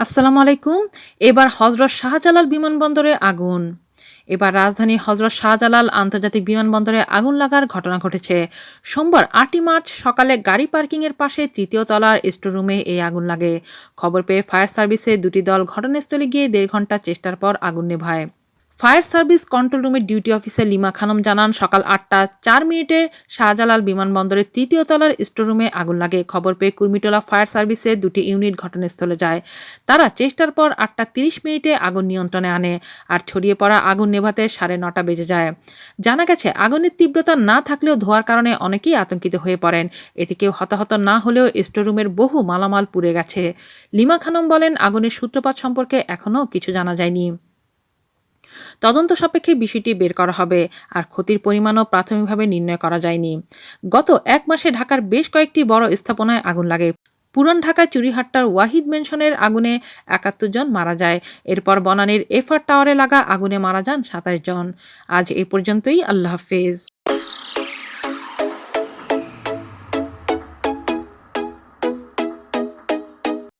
আসসালামু আলাইকুম। এবার হজরত শাহজালাল বিমানবন্দরে আগুন। এবার রাজধানী হজরত শাহজালাল আন্তর্জাতিক বিমানবন্দরে আগুন লাগার ঘটনা ঘটেছে। সোমবার আটই মার্চ সকালে গাড়ি পার্কিংয়ের পাশে তৃতীয় তলার স্টোররুমে এই আগুন লাগে। খবর পেয়ে ফায়ার সার্ভিসে দুটি দল ঘটনাস্থলে গিয়ে দেড় ঘণ্টা চেষ্টার পর আগুন নেভায়। ফায়ার সার্ভিস কন্ট্রোল রুমের ডিউটি অফিসার লিমা খানম জানান, সকাল আটটা চার মিনিটে শাহজালাল বিমানবন্দরের তৃতীয় তলার স্টোররুমে আগুন লাগে। খবর পেয়ে কুর্মিটোলা ফায়ার সার্ভিসের দুটি ইউনিট ঘটনাস্থলে যায়। তারা চেষ্টার পর আটটা তিরিশ মিনিটে আগুন নিয়ন্ত্রণে আনে আর ছড়িয়ে পড়া আগুন নেভাতে সাড়ে নটা বেজে যায়। জানা গেছে, আগুনের তীব্রতা না থাকলেও ধোয়ার কারণে অনেকেই আতঙ্কিত হয়ে পড়েন। এতে কেউ হতাহত না হলেও স্টোররুমের বহু মালামাল পুড়ে গেছে। লিমা খানম বলেন, আগুনের সূত্রপাত সম্পর্কে এখনও কিছু জানা যায়নি। তদন্ত সাপেক্ষে বিষয়টি বের করা হবে, আর ক্ষতির পরিমাণও প্রাথমিকভাবে নির্ণয় করা যায়নি। গত এক মাসে ঢাকার বেশ কয়েকটি বড় স্থাপনায় আগুন লাগে। পুরান ঢাকায় চুরিহাট্টার ওয়াহিদ মেনশনের আগুনে একাত্তর জন মারা যায়। এরপর বনানীর এফআর টাওয়ারে লাগা আগুনে মারা যান সাতাশ জন। আজ এ পর্যন্তই, আল্লাহ হাফেজ।